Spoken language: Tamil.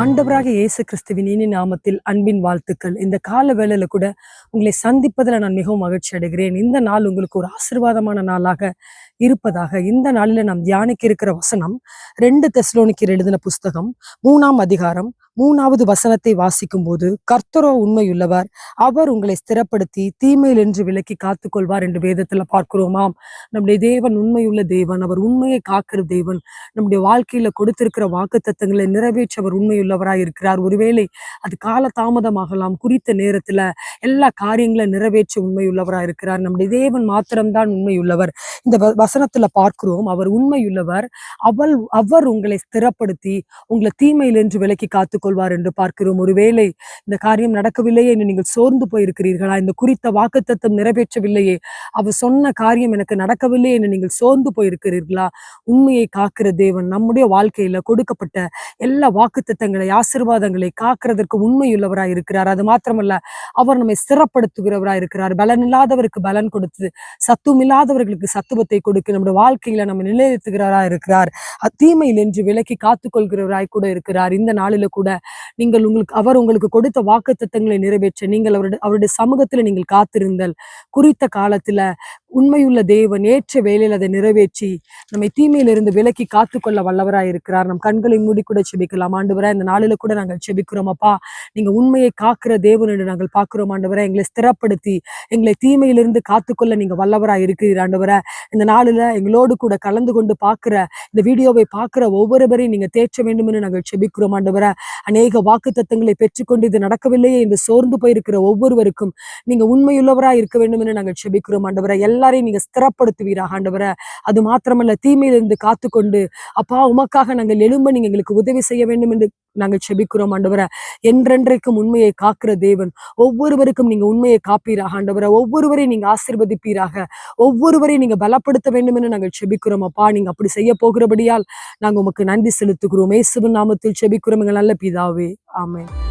ஆண்டவராக இயேசு கிறிஸ்துவின் இனி நாமத்தில் அன்பின் வாழ்த்துக்கள். இந்த கால வேளையில கூட உங்களை சந்திப்பதில் நான் மிகவும் மகிழ்ச்சி அடைகிறேன். இந்த நாள் உங்களுக்கு ஒரு ஆசீர்வாதமான நாளாக இருப்பதாக இந்த நாளில் நாம் தியானிக்க இருக்கிற வசனம் ரெண்டு தெஸ்லோனிக்கு எழுதின புஸ்தகம் மூணாம் அதிகாரம் மூணாவது வசனத்தை வாசிக்கும் போது கர்த்தரோ உண்மையுள்ளவர் அவர் உங்களை ஸ்திரப்படுத்தி தீமையில் என்று விலக்கி காத்துக்கொள்வார் என்று வேதத்துல பார்க்கிறோமாம். நம்முடைய தேவன் உண்மையுள்ள தேவன் அவர் உண்மையை காக்கிற தேவன். நம்முடைய வாழ்க்கையில கொடுத்திருக்கிற வாக்கு தத்தங்களை நிறைவேற்ற அவர் உண்மையுள்ளவராய் இருக்கிறார். ஒருவேளை அது கால தாமதமாகலாம் குறித்த நேரத்துல எல்லா காரியங்களை நிறைவேற்ற உண்மையுள்ளவராய் இருக்கிறார். நம்முடைய தேவன் மாத்திரம்தான் உண்மையுள்ளவர். இந்த வ- வசனத்துல பார்க்கிறோம் அவர் உண்மையுள்ளவர் அவள் அவர் உங்களை ஸ்திரப்படுத்தி உங்களை தீமையில் என்று விலக்கி கொள்வார் என்று பார்க்கிறோம். ஒருவேளை இந்த காரியம் நடக்கவில்லையே என்று நீங்கள் சோர்ந்து போயிருக்கிறீர்களா? இந்த குறித்த வாக்குத்தத்தம் நிறைவேற்றவில்லையே. அவர் சொன்ன காரியம் எனக்கு நடக்கவில்லை என்று நீங்கள் சோர்ந்து போயிருக்கிறீர்களா? உண்மையை காக்கிற தேவன் நம்முடைய வாழ்க்கையில கொடுக்கப்பட்ட எல்லா வாக்குத்தத்தங்களை ஆசீர்வாதங்களை காக்கிறதற்கு உண்மையுள்ளவராய் இருக்கிறார். அது மாத்திரமல்ல அவர் நம்மை சிறப்படுத்துகிறவராய் இருக்கிறார். பலன் இல்லாதவருக்கு பலன் கொடுத்து சத்துவம் இல்லாதவர்களுக்கு சத்துவத்தை கொடுக்க நம்முடைய வாழ்க்கையில நம்ம நிலைநிறுத்துகிறாரா இருக்கிறார். தீமையில் என்று விலக்கி காத்துக்கொள்கிறவராய் கூட இருக்கிறார். இந்த நாளில கூட நீங்கள் உங்களுக்கு அவர் உங்களுக்கு கொடுத்த வாக்குத்தத்தங்களை நிறைவேற்ற நீங்கள் அவருடைய அவருடைய சமூகத்துல நீங்கள் காத்திருந்தல் குறித்த காலத்துல உண்மையுள்ள தேவன் ஏற்ற வேலையில் அதை நிறைவேற்றி நம்மை தீமையிலிருந்து விலக்கி காத்துக்கொள்ள வல்லவராக இருக்கிறார். நம் கண்களை மூடி கூட செபிக்கலாம். ஆண்டவரே இந்த நாளில கூட நாங்கள் செபிக்கிறோம். அப்பா நீங்க உண்மையை காக்கிற தேவன் என்று நாங்கள் பார்க்கிறோம். ஆண்டவரே எங்களை ஸ்திரப்படுத்தி எங்களை தீமையிலிருந்து காத்துக்கொள்ள நீங்க வல்லவராக இருக்கிறீர். ஆண்டவரே இந்த நாளில் எங்களோடு கூட கலந்து கொண்டு பார்க்கிற இந்த வீடியோவை பார்க்கிற ஒவ்வொருவரையும் நீங்க தேற்ற வேண்டும் என்று நாங்கள் செபிக்கிறோம். ஆண்டவரே அநேக வாக்கு தத்தங்களை பெற்றுக்கொண்டு இது நடக்கவில்லையே என்று சோர்ந்து போயிருக்கிற ஒவ்வொருவருக்கும் நீங்க உண்மையுள்ளவராக இருக்க வேண்டும் என்று நாங்கள் செபிக்கிறோம் ஆண்டவரை. எல்லாரையும் நீங்க ஸ்திரப்படுத்துவீராக ஆண்டவரை. அது மாத்திரமல்ல தீமையிலிருந்து காத்துக்கொண்டு அப்பா உமக்காக நாங்கள் எழும்ப நீங்க எங்களுக்கு உதவி செய்ய வேண்டும் என்று நாங்கள் செபிக்கிறோம் ஆண்டவரே. என்றென்றைக்கும் உண்மையை காக்கிற தேவன். ஒவ்வொருவருக்கும் நீங்க உண்மையை காப்பீராக ஆண்டவரே. ஒவ்வொருவரையும் நீங்க ஆசீர்வதிப்பீராக. ஒவ்வொருவரையும் நீங்க பலப்படுத்த வேண்டும் என்று நாங்கள் செபிக்கிறோம் அப்பா. நீங்க அப்படி செய்ய போகிறபடியால் நாங்க உமக்கு நன்றி செலுத்துகிறோம். ஏசுவின் நாமத்தில் செபிக்கிறோம் எங்கள் நல்ல பிதாவே. ஆமென்.